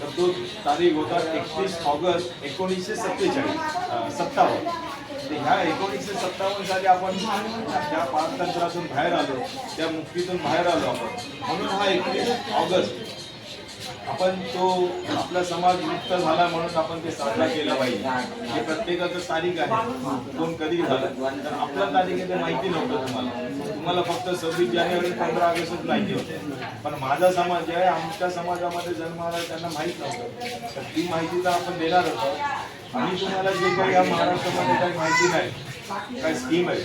तर तो तारीख होता एकतीस ऑगस्ट एकोणीसशे सत्तेचाळीस सत्तावन्न. ह्या एकोणीसशे सत्तावन्न साली आपण त्या पारतंत्रातून बाहेर आलो त्या मुक्तीतून बाहेर आलो आपण. म्हणून हा एकतीस ऑगस्ट आपण तो आपला समाज मुक्त झाला म्हणून आपण ते साजरा केला पाहिजे. हे प्रत्येकाचं तारीख आहे. कोण कधी झालं? तर आपला तारीख आहे ते माहिती नव्हतं तुम्हाला. तुम्हाला फक्त सव्वीस जानेवारी पंधरा ऑगस्टच माहिती होते. पण माझा समाज जे आहे आमच्या समाजामध्ये जन्म आला त्यांना माहीत नव्हतं तर ती माहिती तर आपण देणार होतो. आणि तुम्हाला जे काही या महाराष्ट्रामध्ये काही माहिती नाही काही स्कीम आहे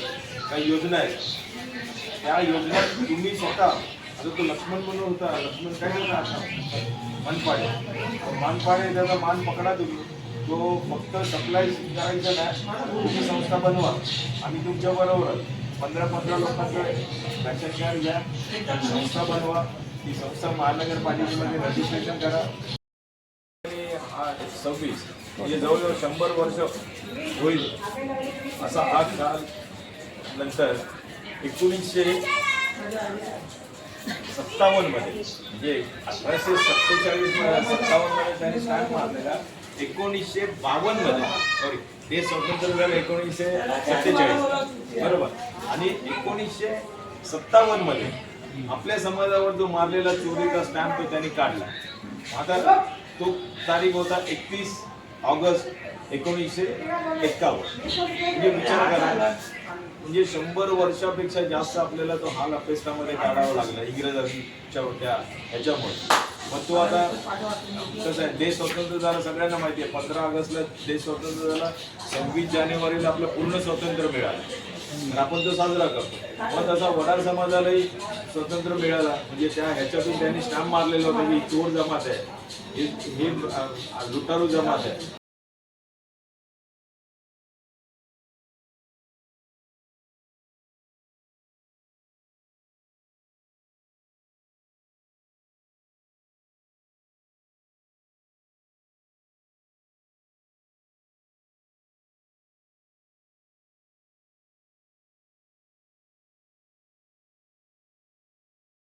काही योजना आहेत त्या योजना तुम्ही स्वतः जो तो लक्ष्मण म्हणून होता लक्ष्मण काय होता आता? मानपाडे. मानपाडे त्याचा मान पकडा तुम्ही तो फक्त सप्लाय करायचा नाही तुमची संस्था बनवा आणि तुमच्या बरोबर पंधरा पंधरा लोकांकडे रॅशन घ्या संस्था बनवा. ती संस्था महानगरपालिकेमध्ये रजिस्ट्रेशन करा. आणि सव्वीस म्हणजे जवळजवळ शंभर वर्ष होईल असा हा काल नंतर एकोणीसशे सत्तावन्नमध्ये म्हणजे अठराशे सत्तेचाळीस सत्तावन्नमध्ये त्यांनी स्टॅम्प मारलेला एकोणीसशे बावन्नमध्ये सॉरी ते स्वतंत्र झालं एकोणीसशे सत्तेचाळीस. बरोबर. आणि एकोणीसशे सत्तावन्नमध्ये आपल्या समाजावर जो मारलेला चोरीचा स्टॅम्प तो त्यांनी काढला. आता तो तारीख होता एकतीस ऑगस्ट एकोणीसशे एक्कावन्न. म्हणजे विचार करा. म्हणजे शंभर वर्षापेक्षा जास्त आपल्याला तो हाल अपेस्टामध्ये काढावा लागला इंग्रजांच्या होत्या ह्याच्यामुळे. मग तो आता कसं आहे देश स्वतंत्र झाला सगळ्यांना माहिती आहे पंधरा ऑगस्टला देश स्वतंत्र झाला सव्वीस जानेवारीला आपलं पूर्ण स्वातंत्र्य मिळालं. तर आपण तो साजरा करतो. मग तसा वडार समाजालाही स्वतंत्र मिळाला. म्हणजे त्या ह्याच्यातून त्यांनी स्टॅम्प मारलेलं होतं की चोर जमात आहे. हे हे, लुटारू जमात आहे.